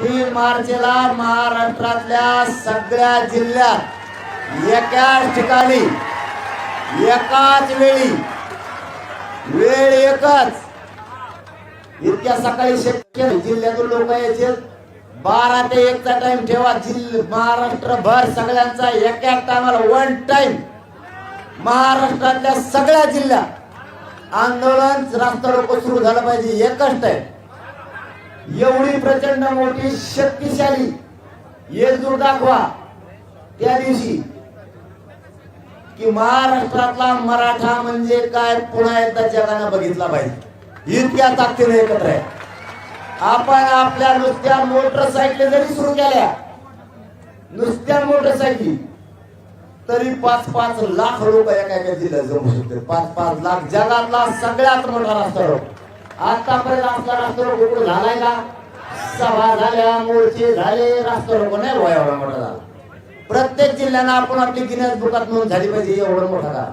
तीन मार्चला महाराष्ट्रातल्या सगळ्या जिल्ह्यात एकाच ठिकाणी एकाच वेळी वेळ एकच. इतक्या सकाळी शक्य जिल्ह्यातून लोक यायचे बारा ते एकचा टाइम ठेवा. जिल्ह महाराष्ट्रभर सगळ्यांचा एका टायमाला वन टाइम महाराष्ट्रातल्या सगळ्या जिल्ह्यात आंदोलन रास्ता रोको सुरू झालं पाहिजे. एकच टाइम एवढी प्रचंड मोठी शक्तिशाली एकजूट दाखवा. त्या दिवशी की महाराष्ट्रातला मराठा म्हणजे काय? पुन्हा एकदा जगानं बघितला पाहिजे. इतक्या ताकदीने एकत्र आहे. आपण आपल्या नुसत्या मोटरसायकल जरी सुरू केल्या नुसत्या मोटरसायकली तरी पाच पाच लाख रुपये एका काय जिल्ह्यात जमू शकते पाच पाच लाख जगातला सगळ्यात मोठा रस्ता आतापर्यंत आपला रास्ता कुठं झालाय का? सभा झाल्या मोर्चे झाले रास्ता रोको नाही बुवा एवढा मोठा? झाला प्रत्येक जिल्ह्यानं आपण आपली गिनस बुकात नोंद झाली पाहिजे एवढं मोठा का?